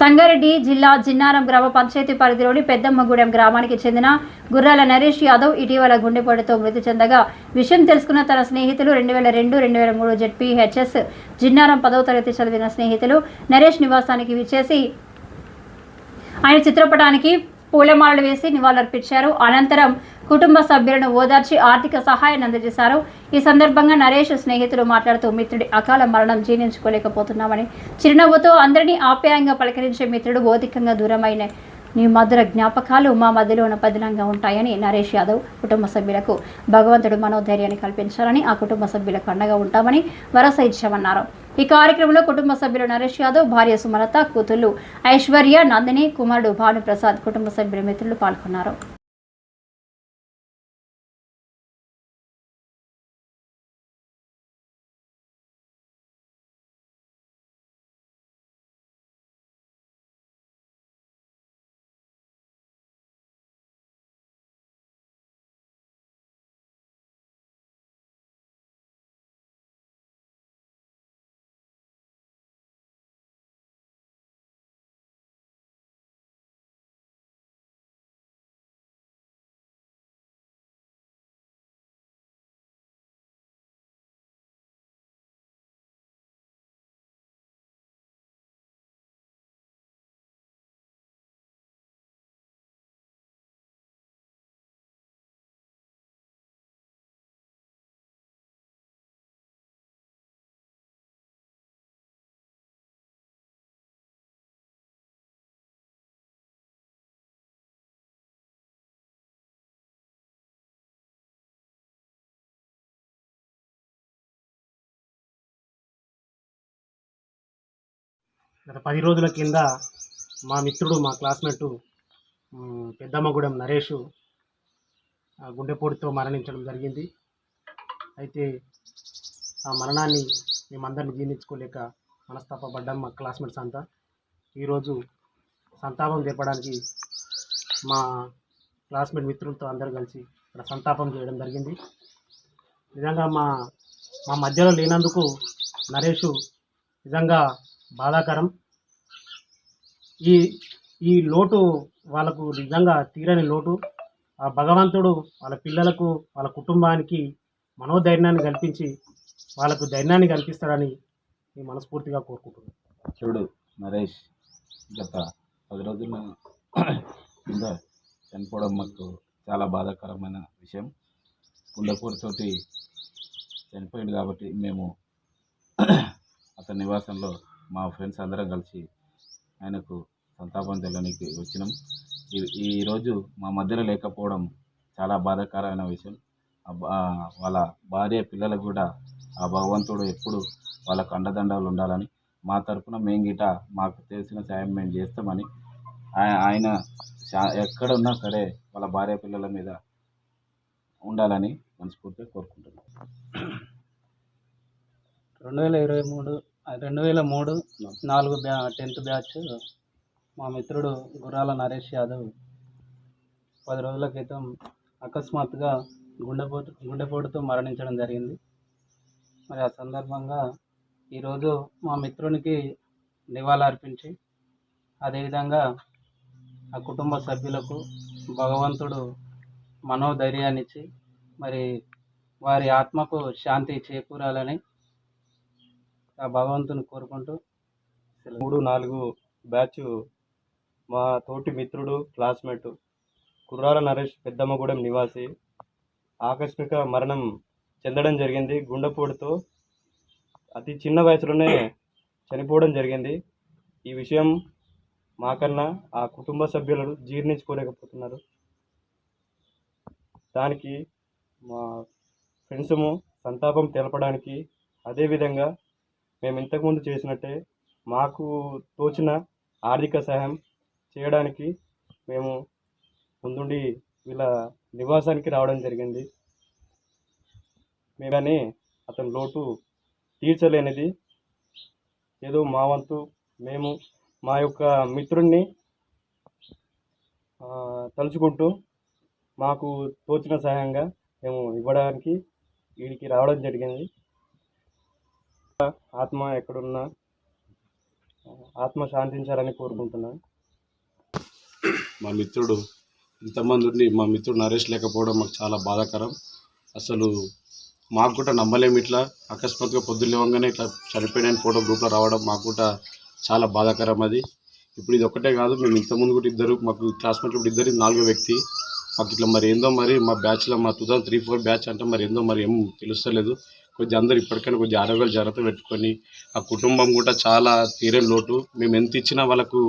సంగారెడ్డి జిల్లా జిన్నారం గ్రామ పంచాయతీ పరిధిలోని పెద్దమ్మగూడెం గ్రామానికి చెందిన గుర్రాల నరేష్ యాదవ్ ఇటీవల గుండెపోటుతో మృతి చెందగా విషయం తెలుసుకున్న తన స్నేహితులు రెండు వేల రెండు రెండు వేల మూడు జెడ్పీహెచ్ఎస్ జిన్నారం పదవ తరగతి చదివిన స్నేహితులు నరేష్ నివాసానికి విచ్చేసి ఆయన చిత్రపటానికి పూలమాలలు వేసి నివాళులర్పించారు. అనంతరం కుటుంబ సభ్యులను ఓదార్చి ఆర్థిక సహాయాన్ని అందజేశారు. ఈ సందర్భంగా నరేష్ స్నేహితులు మాట్లాడుతూ మిత్రుడి అకాల మరణం జీర్ణించుకోలేకపోతున్నామని చిరునవ్వుతో అందరినీ ఆప్యాయంగా పలకరించే మిత్రుడు భౌతికంగా దూరమైన నీ మధుర జ్ఞాపకాలు మా మధ్యలోన పదిలంగా ఉంటాయని నరేష్ యాదవ్ కుటుంబ సభ్యులకు భగవంతుడు మనోధైర్యాన్ని కల్పించాలని ఆ కుటుంబ సభ్యులకు అండగా ఉంటామని వరస ఇచ్చామన్నారు. ఈ కార్యక్రమంలో కుటుంబ సభ్యులు నరేష్ యాదవ్ భార్య సుమలత కూతుళ్ళు ఐశ్వర్య నందిని కుమారుడు భానుప్రసాద్ కుటుంబ సభ్యుల మిత్రులు పాల్గొన్నారు. గత పది రోజుల కింద మా మిత్రుడు మా క్లాస్మేటు పెద్దమ్మగూడెం నరేష్ ఆ, గుండెపోటుతో మరణించడం జరిగింది. అయితే ఆ మరణాన్ని మేమందరిని జీర్ణించుకోలేక మనస్తాపడ్డాం మా క్లాస్మేట్స్ అంతా. ఈరోజు సంతాపం తెప్పడానికి మా క్లాస్మేట్ మిత్రులతో అందరూ కలిసి ఇక్కడ సంతాపం చేయడం జరిగింది. నిజంగా మా మా మధ్యలో లేనందుకు నరేషు నిజంగా బాధాకరం. ఈ ఈ లోటు వాళ్ళకు నిజంగా తీరని లోటు. ఆ భగవంతుడు వాళ్ళ పిల్లలకు వాళ్ళ కుటుంబానికి మనోధైర్యాన్ని కల్పించి వాళ్ళకు ధైర్యాన్ని కల్పిస్తాడని నేను మనస్ఫూర్తిగా కోరుకుంటున్నాను. చూడు నరేష్ గత పది రోజుల కింద చనిపోవడం మాకు చాలా బాధాకరమైన విషయం. గుండెపోటుతోటి చనిపోయింది కాబట్టి మేము అతని నివాసంలో మా ఫ్రెండ్స్ అందరం కలిసి ఆయనకు సంతాపం తెలనికి వచ్చినాం. ఈ- ఈరోజు మా మధ్యలో లేకపోవడం చాలా బాధాకరమైన విషయం. వాళ్ళ భార్య పిల్లలకు కూడా ఆ భగవంతుడు ఎప్పుడు వాళ్ళకు అండదండలు ఉండాలని మా తరపున మేము గిట మాకు తెలిసిన సాయం మేము చేస్తామని ఆయ- ఆయన శా- ఎక్కడ ఉన్నా సరే వాళ్ళ భార్య పిల్లల మీద ఉండాలని మనస్ఫూర్తిగా కోరుకుంటున్నాం. రెండు వేల ఇరవై మూడు రెండు వేల మూడు నాలుగు బ్యా టెన్త్ బ్యాచ్ మా మిత్రుడు గుర్రాల నరేష్ యాదవ్ పది రోజుల క్రితం అకస్మాత్తుగా గుండెపోటు గుండెపోటుతో మరణించడం జరిగింది. మరి ఆ సందర్భంగా ఈరోజు మా మిత్రునికి నివాళులర్పించి అదేవిధంగా ఆ కుటుంబ సభ్యులకు భగవంతుడు మనోధైర్యాన్ని ఇచ్చి మరి వారి ఆత్మకు శాంతి చేకూరాలని ఆ భగవంతుని కోరుకుంటూ మూడు నాలుగు బ్యాచ్ మా తోటి మిత్రుడు క్లాస్మేట్ కుర్రాల నరేష్ పెద్దమ్మగూడెం నివాసి. ఆకస్మిక మరణం చెందడం జరిగింది. గుండెపోటుతో అతి చిన్న వయసులోనే చనిపోవడం జరిగింది. ఈ విషయం మాకన్నా ఆ కుటుంబ సభ్యులను జీర్ణించుకోలేకపోతున్నారు. దానికి మా ఫ్రెండ్సము సంతాపం తెలపడానికి అదేవిధంగా మేము ఇంతకుముందు చేసినట్టే మాకు తోచిన ఆర్థిక సహాయం చేయడానికి మేము ముందుండి వీళ్ళ నివాసానికి రావడం జరిగింది. మేమని అతని లోటు తీర్చలేనిది. ఏదో మా వంతు మేము మా యొక్క మిత్రుణ్ణి తలుచుకుంటూ మాకు తోచిన సహాయంగా మేము ఇవ్వడానికి వీడికి రావడం జరిగింది. ఆత్మ ఎక్కడున్నా ఆత్మ శాంతించాలని కోరుకుంటున్నాను. మా మిత్రుడు ఇంతమంది ఉండి మా మిత్రుడు నరేష్ లేకపోవడం మాకు చాలా బాధాకరం. అసలు మాకు కూడా నమ్మలేము ఇట్లా. అకస్మాత్తుగా పొద్దున్న లేవగానే ఇట్లా చనిపోయిన ఫోటో గ్రూప్లో రావడం మాకు కూడా చాలా బాధాకరం అది. ఇప్పుడు ఇది ఒక్కటే కాదు మేము ఇంతకుముందు కూడా ఇద్దరు మాకు క్లాస్మేట్లు కూడా ఇద్దరు నాలుగో వ్యక్తి. మాకు ఇట్లా మరి ఏందో మరి మా బ్యాచ్లో మా two thousand three four batch అంటే మరి ఏందో మరి ఏం తెలుస్తలేదు. కొద్ది అందరు ఇప్పటికైనా కొద్దిగా ఆరోగ్యాలు జాగ్రత్త పెట్టుకొని ఆ కుటుంబం కూడా చాలా తీరని లోటు. మేము ఎంత ఇచ్చినా వాళ్ళకు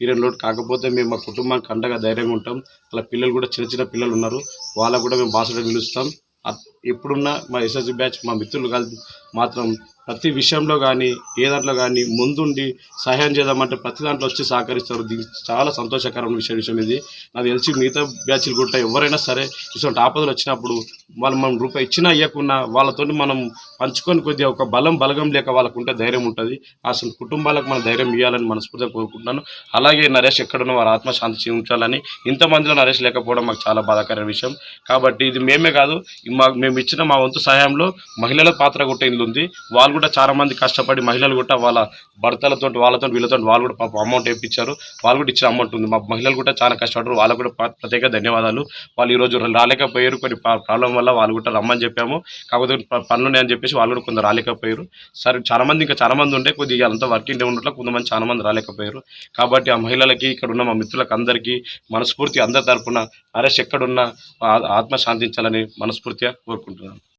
తీరని లోటు కాకపోతే మేము మా కుటుంబానికి అండగా ధైర్యంగా ఉంటాం. అలా పిల్లలు కూడా చిన్న చిన్న పిల్లలు ఉన్నారు. వాళ్ళకు కూడా మేము బాసడ పిలుస్తాం ఎప్పుడున్నా మా ఎస్ఎస్సి బ్యాచ్ మా మిత్రులు కలిసి మాత్రం ప్రతి విషయంలో కానీ ఏ దాంట్లో కానీ ముందుండి సహాయం చేద్దామంటే ప్రతి దాంట్లో వచ్చి సహకరిస్తారు. దీనికి చాలా సంతోషకరమైన విషయం విషయం ఇది. నాకు తెలిసి మిగతా బ్యాచ్లు కూడా ఎవరైనా సరే ఇటువంటి ఆపదలు వచ్చినప్పుడు వాళ్ళు మనం రూపాయి ఇచ్చినా ఇవ్వకున్నా వాళ్ళతో మనం పంచుకొని కొద్దిగా ఒక బలం బలగం లేక వాళ్ళకు ఉంటే ధైర్యం ఉంటుంది. అసలు కుటుంబాలకు మనం ధైర్యం ఇవ్వాలని మనస్ఫూర్తిగా కోరుకుంటున్నాను. అలాగే నరేష్ ఎక్కడున్న వారు ఆత్మశాంతి చేయించాలని ఇంతమందిలో నరేష్ లేకపోవడం మాకు చాలా బాధాకరమైన విషయం. కాబట్టి ఇది మేమే కాదు మేము ఇచ్చిన మా వంతు సహాయంలో మహిళల పాత్ర కూడా ఇందులో ఉంది. వాళ్ళు కూడా చాలా మంది కష్టపడి మహిళలు కూడా వాళ్ళ భర్తలతో వాళ్ళతో వీళ్ళతో వాళ్ళు కూడా పాపం అమౌంట్ వేయించారు. వాళ్ళు కూడా ఇచ్చిన అమౌంట్ ఉంది. మా మహిళలు కూడా చాలా కష్టపడ్డారు. వాళ్ళకు కూడా ప్రత్యేక ధన్యవాదాలు. వాళ్ళు ఈరోజు రాలేకపోయారు. కొన్ని ప్రాబ్లం వల్ల వాళ్ళు కూడా రమ్మని చెప్పాము. కాకపోతే పనులు ఉన్నాయని చెప్పేసి వాళ్ళు కూడా కొందరు రాలేకపోయారు. సరే చాలా మంది ఇంకా చాలా మంది ఉంటే కొద్దిగా అంతా వర్కింగ్ డే ఉండట్లో కొంతమంది చాలా మంది రాలేకపోయారు. కాబట్టి ఆ మహిళలకి ఇక్కడ ఉన్న మా మిత్రులకు అందరికీ మనస్ఫూర్తి అందరి తరఫున నరేష్ ఎక్కడున్నా ఆ- ఆత్మ శాంతించాలని మనస్ఫూర్తిగా కోరుకుంటున్నాను.